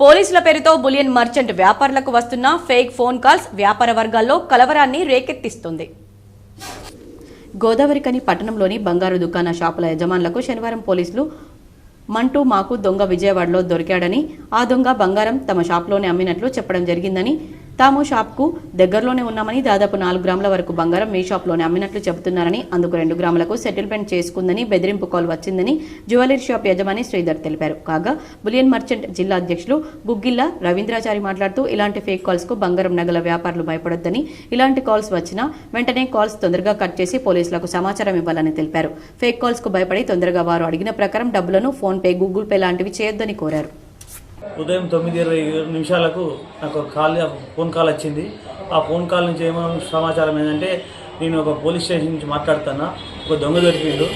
పోలీసుల పేరుతో bullion merchant వ్యాపారులకు వస్తున్న ఫేక్ ఫోన్ కాల్స్ వ్యాపార వర్గాల్లో కలవరాన్ని రేకెత్తిస్తుంది. గోదావరికని పట్టణంలోని బంగారు దుకాణ షాపుల యజమానులకు శనివారం పోలీసులు మంటూ మాకు దొంగ విజయవాడలో దొరికాడని ఆ దొంగ బంగారం తమ షాప్లోనే అమ్మినట్లు చెప్పడం జరిగిందని తాము షాప్కు దగ్గరలోనే ఉన్నామని దాదాపు నాలుగు గ్రాముల వరకు బంగారం మీ షాప్లోనే అమ్మినట్లు చెబుతున్నారని అందుకు రెండు గ్రాములకు సెటిల్మెంట్ చేసుకుందని బెదిరింపు కాల్ వచ్చిందని జ్యువెలరీ షాప్ యజమాని శ్రీధర్ తెలిపారు. కాగా బులియన్ మర్చెంట్ జిల్లా అధ్యక్షులు గుగ్గిల్ల రవీంద్రాచారి మాట్లాడుతూ ఇలాంటి ఫేక్ కాల్స్కు బంగారం నగల వ్యాపారులు భయపడొద్దని ఇలాంటి కాల్స్ వచ్చినా వెంటనే కాల్స్ తొందరగా కట్ చేసి పోలీసులకు సమాచారం ఇవ్వాలని తెలిపారు. ఫేక్ కాల్స్కు భయపడి తొందరగా వారు అడిగిన ప్రకారం డబ్బులను ఫోన్పే గూగుల్ పే లాంటివి చేయొద్దని కోరారు. ఉదయం తొమ్మిది ఇరవై నిమిషాలకు నాకు ఒక కాల్ ఫోన్ కాల్ వచ్చింది. ఆ ఫోన్ కాల్ నుంచి ఏమో సమాచారం ఏంటంటే నేను ఒక పోలీస్ స్టేషన్ నుంచి మాట్లాడుతున్నా. ఒక దొంగ దొరికిండు.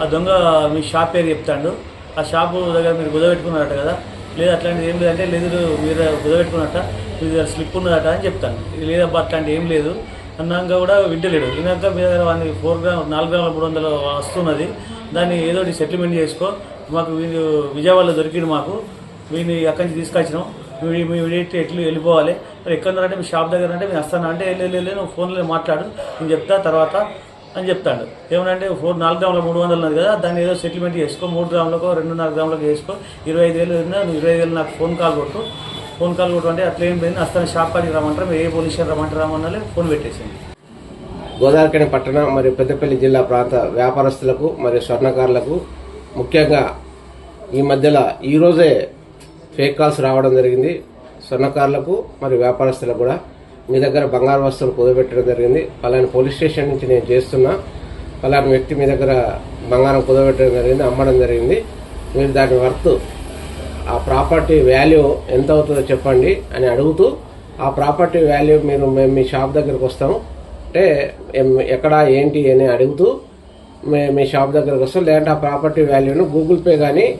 ఆ దొంగ మీ షాప్ పేరు చెప్తాడు. ఆ షాపు దగ్గర మీరు కుదబెట్టుకున్నారట కదా? లేదు అట్లాంటిది ఏం లేదంటే లేదు మీరు కుదబెట్టుకున్నట్ట మీ దగ్గర స్లిప్ ఉన్నదట అని చెప్తాను లేదబ్బా అట్లాంటి ఏం లేదు. అన్నాక కూడా వింటలేడు. విన్నాక మీ దగ్గర వాడిని ఫోర్ గ్రామ్ నాలుగు గ్రాముల మూడు వందలు వస్తున్నది. దాన్ని ఏదో సెటిల్మెంట్ చేసుకో. మాకు వీళ్ళు విజయవాడలో దొరికిండు మాకు. వీడిని అక్కడి నుంచి తీసుకొచ్చినాం. మీ మీ వీడి ఎట్లు వెళ్ళిపోవాలి. మరి ఎక్కడ అంటే మీ షాప్ దగ్గర అంటే మేము వస్తాను అంటే వెళ్ళి వెళ్ళి నువ్వు ఫోన్లో మాట్లాడు. నేను చెప్తా తర్వాత అని చెప్తాడు. ఏమంటే ఫోర్ నాలుగు గ్రాముల మూడు వందలు ఉన్నది కదా దాన్ని ఏదో సెటిల్మెంట్ చేసుకో. మూడు గ్రాములకు రెండున్నర గ్రాములకు చేసుకో. ఇరవై ఐదు వేలు నువ్వు ఇరవై ఐదు వేలు నాకు ఫోన్ కాల్ కొట్టు. ఫోన్ కాల్ కొట్టు అంటే అట్లా ఏం లేదు. అస్తాను షాప్ కాడికి రమ్మంటారు. మీరు ఏ పోలీస్ రమ్మంటారు రమ్మన్నాలే ఫోన్ పెట్టేసింది. గోదావరికని పట్టణ మరియు పెద్దపల్లి జిల్లా ప్రాంత వ్యాపారస్తులకు మరియు స్వర్ణకారులకు ముఖ్యంగా ఈ మధ్యలో ఈరోజే ఫేక్ కాల్స్ రావడం జరిగింది. స్వర్ణకారులకు మరియు వ్యాపారస్తులకు కూడా మీ దగ్గర బంగారు వస్తువులు కుదబెట్టడం జరిగింది. పలాని పోలీస్ స్టేషన్ నుంచి నేను చేస్తున్నా. పలాని వ్యక్తి మీ దగ్గర బంగారం కుదబెట్టడం జరిగింది అమ్మడం జరిగింది. మీరు దాని వర్త్ ఆ ప్రాపర్టీ వాల్యూ ఎంత అవుతుందో చెప్పండి అని అడుగుతూ ఆ ప్రాపర్టీ వాల్యూ మీరు మేము మీ షాప్ దగ్గరకు వస్తాము. అంటే ఎక్కడ ఏంటి అని అడుగుతూ మే- మీ షాప్ దగ్గరకు వస్తాం. లేదంటే ఆ ప్రాపర్టీ వాల్యూను గూగుల్ పే కానీ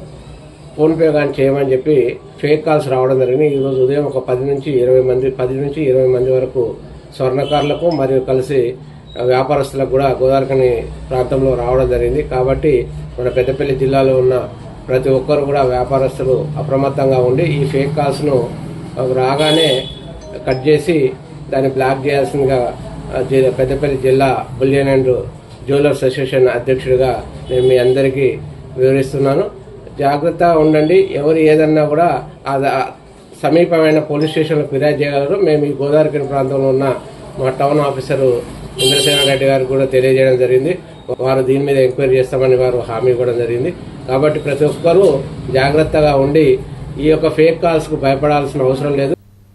ఫోన్పే కానీ చేయమని చెప్పి ఫేక్ కాల్స్ రావడం జరిగింది. ఈరోజు ఉదయం ఒక పది నుంచి ఇరవై మంది పది నుంచి ఇరవై మంది వరకు స్వర్ణకారులకు మరియు కలిసి వ్యాపారస్తులకు కూడా గోదావరికని ప్రాంతంలో రావడం జరిగింది. కాబట్టి మన పెద్దపల్లి జిల్లాలో ఉన్న ప్రతి ఒక్కరు కూడా వ్యాపారస్తులు అప్రమత్తంగా ఉండి ఈ ఫేక్ కాల్స్ను రాగానే కట్ చేసి దాన్ని బ్లాక్ చేయాల్సిందిగా పెద్దపల్లి జిల్లా బులియన్ అండ్ జ్యువెలర్స్ అసోసియేషన్ అధ్యక్షుడిగా నేను మీ అందరికీ వివరిస్తున్నాను. జాగ్రత్తగా ఉండండి. ఎవరు ఏదన్నా కూడా ఆ సమీపమైన పోలీస్ స్టేషన్లో ఫిర్యాదు చేయగలరు. మేము ఈ గోదావరి ప్రాంతంలో ఉన్న మా టౌన్ ఆఫీసరు ఇంద్రసేన రెడ్డి గారికి కూడా తెలియజేయడం జరిగింది. వారు దీని మీద ఎంక్వైరీ చేస్తామని వారు హామీ ఇవ్వడం జరిగింది. కాబట్టి ప్రతి ఒక్కరూ జాగ్రత్తగా ఉండి ఈ యొక్క ఫేక్ కాల్స్కు భయపడాల్సిన అవసరం లేదు.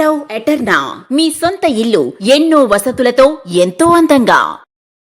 Erav Eterna మీ సొంత ఇల్లు ఎన్నో వసతులతో ఎంతో అందంగా.